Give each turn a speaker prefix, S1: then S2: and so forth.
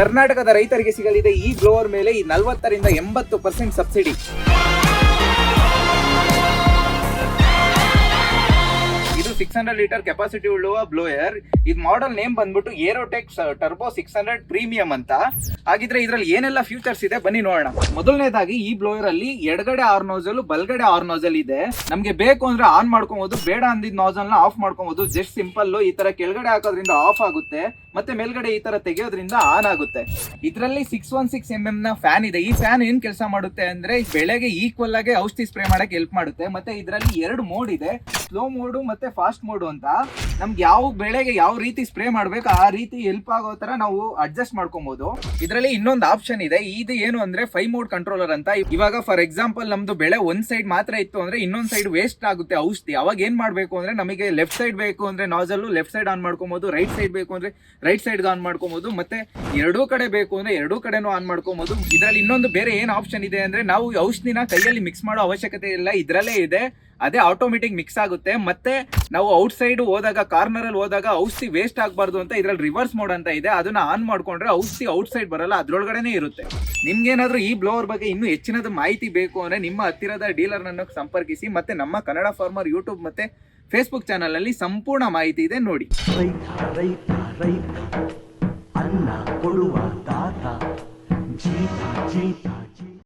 S1: ಕರ್ನಾಟಕದ ರೈತರಿಗೆ ಸಿಗಲಿದೆ ಈ ಬ್ಲೋವರ್ ಮೇಲೆ ಈ ನಲವತ್ತರಿಂದ ಎಂಬತ್ತು percent subsidy six hundred litre capacity ಉಳ್ಳುವ blower ಇದು ಮಾಡೆಲ್ ನೇಮ್ ಬಂದ್ಬಿಟ್ಟು aerotech turbo six hundred premium ಅಂತ. ಹಾಗಿದ್ರೆ ಇದ್ರಲ್ಲಿ ಏನೆಲ್ಲ ಫ್ಯೂಚರ್ಸ್ ಇದೆ ಬನ್ನಿ ನೋಡೋಣ. ಮೊದಲನೇದಾಗಿ ಈ ಬ್ಲೋಯರ್ ಅಲ್ಲಿ ಎಡಗಡೆ ಆರ್ ನೋಸಲ್ ಬಲ್ಗಡೆ ಆರ್ ನೋಸಲ್ ಇದೆ. ನಮ್ಗೆ ಬೇಕು ಅಂದ್ರೆ ಆನ್ ಮಾಡ್ಕೊಬಹುದು ಬೇಡ ಅಂದಿದ್ ನೋಸಲ್ನ ಆಫ್ ಮಾಡ್ಕೊಬಹುದು ಜಸ್ಟ್ ಸಿಂಪಲ್ ಈ ತರ ಕೆಳಗಡೆ ಹಾಕೋದ್ರಿಂದ ಆಫ್ ಆಗುತ್ತೆ, ಮತ್ತೆ ಮೇಲ್ಗಡೆ ಈ ತರ ತೆಗೆಯೋದ್ರಿಂದ ಆನ್ ಆಗುತ್ತೆ. ಇದರಲ್ಲಿ six one six M M ನ ಫ್ಯಾನ್ ಇದೆ. ಈ ಫ್ಯಾನ್ ಏನ್ ಕೆಲಸ ಮಾಡುತ್ತೆ ಅಂದ್ರೆ ಬೆಳೆಗೆ ಈಕ್ವಲ್ ಆಗಿ ಔಷಧಿ ಸ್ಪ್ರೇ ಮಾಡಕ್ಕೆ ಹೆಲ್ಪ್ ಮಾಡುತ್ತೆ. ಮತ್ತೆ ಇದರಲ್ಲಿ ಎರಡು ಮೋಡ್ ಇದೆ. ಸ್ಲೋ ಮೋಡ್ ಮತ್ತೆ ಫಾಸ್ಟ್ ಮೋಡ್ ಅಂತ, ನಮ್ಗೆ ಯಾವ ಬೆಳೆಗೆ ಯಾವ ರೀತಿ ಸ್ಪ್ರೇ ಮಾಡ್ಬೇಕು, ಆ ರೀತಿ ಹೆಲ್ಪ್ ಆಗೋ ತರ ನಾವು ಅಡ್ಜಸ್ಟ್ ಮಾಡ್ಕೊಬಹುದು ಇದರಲ್ಲಿ ಇನ್ನೊಂದು ಆಪ್ಷನ್ ಇದೆ, ಇದು ಏನು ಅಂದ್ರೆ ಫೈವ್ ಮೋಡ್ ಕಂಟ್ರೋಲರ್ ಅಂತ. ಇವಾಗ ಫಾರ್ ಎಕ್ಸಾಂಪಲ್ ನಮ್ದು ಬೆಳೆ ಒಂದ್ ಸೈಡ್ ಮಾತ್ರ ಇತ್ತು ಅಂದ್ರೆ ಇನ್ನೊಂದ್ ಸೈಡ್ ವೇಸ್ಟ್ ಆಗುತ್ತೆ, ಔಷಧಿ. ಅವಾಗ ಏನ್ ಮಾಡ್ಬೇಕು ಅಂದ್ರೆ ನಮಗೆ ಲೆಫ್ಟ್ ಸೈಡ್ ಬೇಕು ಅಂದ್ರೆ ನಾಜಲ್ ಲೆಫ್ಟ್ ಸೈಡ್ ಆನ್ ಮಾಡ್ಕೊಬಹುದು ರೈಟ್ ಸೈಡ್ ಬೇಕು ಅಂದ್ರೆ ರೈಟ್ ಸೈಡ್ ಆನ್ ಮಾಡ್ಕೊಬಹುದು ಮತ್ತೆ ಎರಡೂ ಕಡೆ ಬೇಕು ಅಂದ್ರೆ ಎರಡೂ ಕಡೆನೂ ಆನ್ ಮಾಡ್ಕೊಬಹುದು ಇದರಲ್ಲಿ ಇನ್ನೊಂದು ಬೇರೆ ಏನ್ ಆಪ್ಷನ್ ಇದೆ ಅಂದ್ರೆ ನಾವು ಔಷಧಿನ ಕೈಯಲ್ಲಿ ಮಿಕ್ಸ್ ಮಾಡೋ ಅವಶ್ಯಕತೆ ಇಲ್ಲ, ಇದ್ರಲ್ಲೇ ಇದೆ. ಅದೇ ಆಟೋಮೆಟಿಕ್ ಮಿಕ್ಸ್ ಆಗುತ್ತೆ. ಮತ್ತೆ ನಾವು ಔಟ್ ಸೈಡ್ ಹೋದಾಗ ಕಾರ್ನರ್ ಅಲ್ಲಿ ಹೋದಾಗ ಔಷಧಿ ವೇಸ್ಟ್ ಆಗಬಾರ್ದು ಅಂತ ಇದ್ರಲ್ಲಿ ರಿವರ್ಸ್ ಮೋಡ್ ಅಂತ ಇದೆ. ಅದನ್ನ ಆನ್ ಮಾಡ್ಕೊಂಡ್ರೆ ಔಷಧಿ ಔಟ್ ಸೈಡ್ ಬರಲ್ಲ, ಅದ್ರೊಳಗಡೆನೆ ಇರುತ್ತೆ. ನಿಮ್ಗೇನಾದ್ರೂ ಈ ಬ್ಲೋವರ್ ಬಗ್ಗೆ ಇನ್ನೂ ಹೆಚ್ಚಿನದ ಮಾಹಿತಿ ಬೇಕು ಅಂದ್ರೆ ನಿಮ್ಮ ಹತ್ತಿರದ ಡೀಲರ್ ನನ್ನ ಸಂಪರ್ಕಿಸಿ, ಮತ್ತೆ ನಮ್ಮ ಕನ್ನಡ ಫಾರ್ಮರ್ ಯೂಟ್ಯೂಬ್ ಮತ್ತೆ ಫೇಸ್ಬುಕ್ ಚಾನಲ್ ಅಲ್ಲಿ ಸಂಪೂರ್ಣ ಮಾಹಿತಿ ಇದೆ ನೋಡಿ.
S2: ಅನ್ನ ಕೊಡುವ